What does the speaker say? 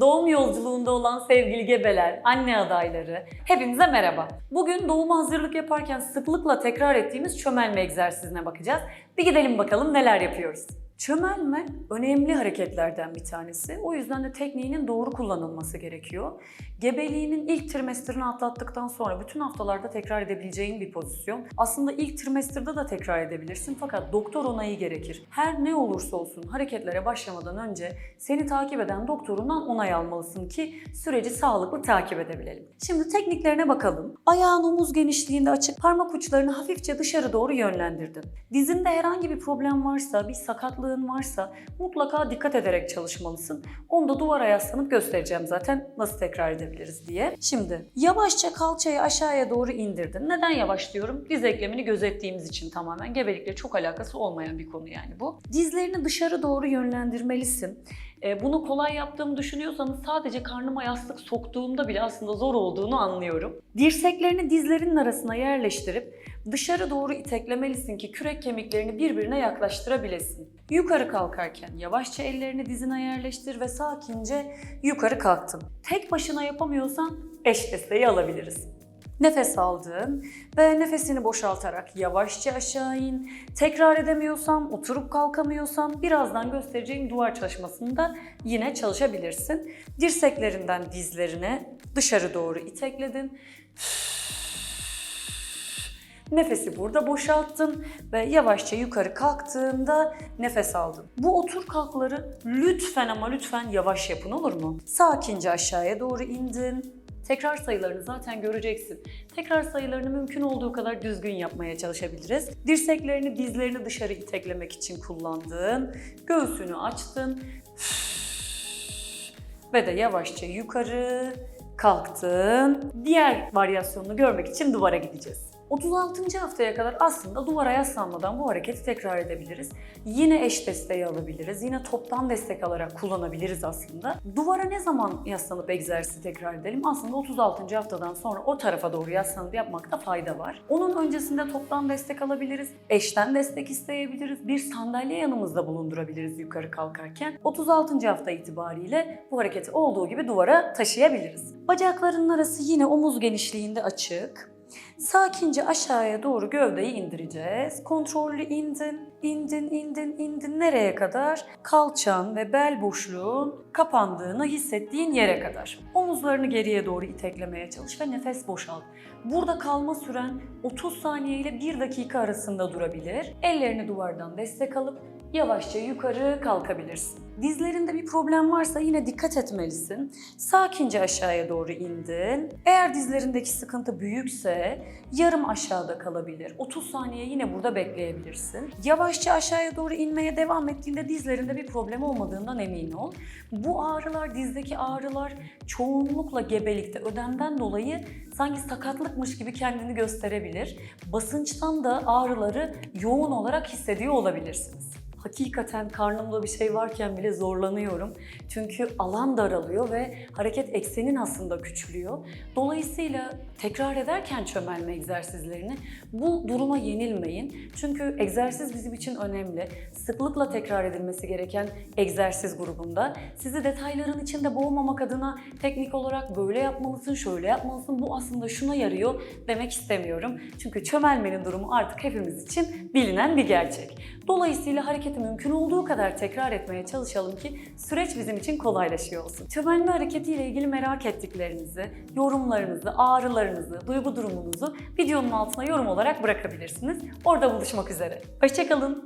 Doğum yolculuğunda olan sevgili gebeler, anne adayları, hepinize merhaba. Bugün doğuma hazırlık yaparken sıklıkla tekrar ettiğimiz çömelme egzersizine bakacağız. Bir gidelim bakalım neler yapıyoruz. Çömelme önemli hareketlerden bir tanesi. O yüzden de tekniğinin doğru kullanılması gerekiyor. Gebeliğinin ilk trimesterini atlattıktan sonra bütün haftalarda tekrar edebileceğin bir pozisyon. Aslında ilk trimesterda da tekrar edebilirsin fakat doktor onayı gerekir. Her ne olursa olsun hareketlere başlamadan önce seni takip eden doktorundan onay almalısın ki süreci sağlıklı takip edebilelim. Şimdi tekniklerine bakalım. Ayağın omuz genişliğinde açık parmak uçlarını hafifçe dışarı doğru yönlendirdin. Dizinde herhangi bir problem varsa, bir sakatlığın varsa mutlaka dikkat ederek çalışmalısın. Onu da duvara yaslanıp göstereceğim zaten nasıl tekrar edebiliriz diye. Şimdi yavaşça kalçayı aşağıya doğru indirdin. Neden yavaş diyorum? Diz eklemini gözettiğimiz için tamamen. Gebelikle çok alakası olmayan bir konu yani bu. Dizlerini dışarı doğru yönlendirmelisin. E, Bunu kolay yaptığımı düşünüyorsanız sadece karnıma yastık soktuğumda bile aslında zor olduğunu anlıyorum. Dirseklerini dizlerinin arasına yerleştirip dışarı doğru iteklemelisin ki kürek kemiklerini birbirine yaklaştırabilesin. Yukarı kalkarken yavaşça ellerini dizine yerleştir ve sakince yukarı kalktın. Tek başına yapamıyorsan eş desteği alabiliriz. Nefes aldın ve nefesini boşaltarak yavaşça aşağı in. Tekrar edemiyorsan, oturup kalkamıyorsan birazdan göstereceğim duvar çalışmasında yine çalışabilirsin. Dirseklerinden dizlerine dışarı doğru itekledin. Nefesi burada boşalttın ve yavaşça yukarı kalktığında nefes aldın. Bu otur kalkları lütfen ama lütfen yavaş yapın olur mu? Sakince aşağıya doğru indin. Tekrar sayılarını zaten göreceksin. Tekrar sayılarını mümkün olduğu kadar düzgün yapmaya çalışabiliriz. Dirseklerini, dizlerini dışarı iteklemek için kullandın. Göğsünü açtın. Ve de yavaşça yukarı kalktın. Diğer varyasyonunu görmek için duvara gideceğiz. 36. haftaya kadar aslında duvara yaslanmadan bu hareketi tekrar edebiliriz. Yine eş desteği alabiliriz. Yine toptan destek alarak kullanabiliriz aslında. Duvara ne zaman yaslanıp egzersizi tekrar edelim? Aslında 36. haftadan sonra o tarafa doğru yaslanıp yapmakta fayda var. Onun öncesinde toptan destek alabiliriz. Eşten destek isteyebiliriz. Bir sandalye yanımızda bulundurabiliriz yukarı kalkarken. 36. hafta itibariyle bu hareketi olduğu gibi duvara taşıyabiliriz. Bacaklarının arası yine omuz genişliğinde açık. Sakince aşağıya doğru gövdeyi indireceğiz. Kontrollü indin, indin, indin, indin. Nereye kadar? Kalçan ve bel boşluğun kapandığını hissettiğin yere kadar. Omuzlarını geriye doğru iteklemeye çalış ve nefes boşalt. Burada kalma süren 30 saniye ile 1 dakika arasında durabilir. Ellerini duvardan destek alıp yavaşça yukarı kalkabilirsin. Dizlerinde bir problem varsa yine dikkat etmelisin. Sakince aşağıya doğru indin. Eğer dizlerindeki sıkıntı büyükse yarım aşağıda kalabilir. 30 saniye yine burada bekleyebilirsin. Yavaşça aşağıya doğru inmeye devam ettiğinde dizlerinde bir problem olmadığından emin ol. Bu ağrılar, dizdeki ağrılar çoğunlukla gebelikte ödemden dolayı sanki sakatlıkmış gibi kendini gösterebilir. Basınçtan da ağrıları yoğun olarak hissediyor olabilirsiniz hakikaten karnımda bir şey varken bile zorlanıyorum. Çünkü alan daralıyor ve hareket eksenin aslında küçülüyor. Dolayısıyla tekrar ederken çömelme egzersizlerini bu duruma yenilmeyin. Çünkü egzersiz bizim için önemli. Sıklıkla tekrar edilmesi gereken egzersiz grubunda. Sizi detayların içinde boğmamak adına teknik olarak böyle yapmalısın, şöyle yapmalısın, bu aslında şuna yarıyor demek istemiyorum. Çünkü çömelmenin durumu artık hepimiz için bilinen bir gerçek. Dolayısıyla hareketi mümkün olduğu kadar tekrar etmeye çalışalım ki süreç bizim için kolaylaşıyor olsun. Çömelme hareketiyle ilgili merak ettiklerinizi, yorumlarınızı, ağrılarınızı, duygu durumunuzu videonun altına yorum olarak bırakabilirsiniz. Orada buluşmak üzere. Hoşçakalın.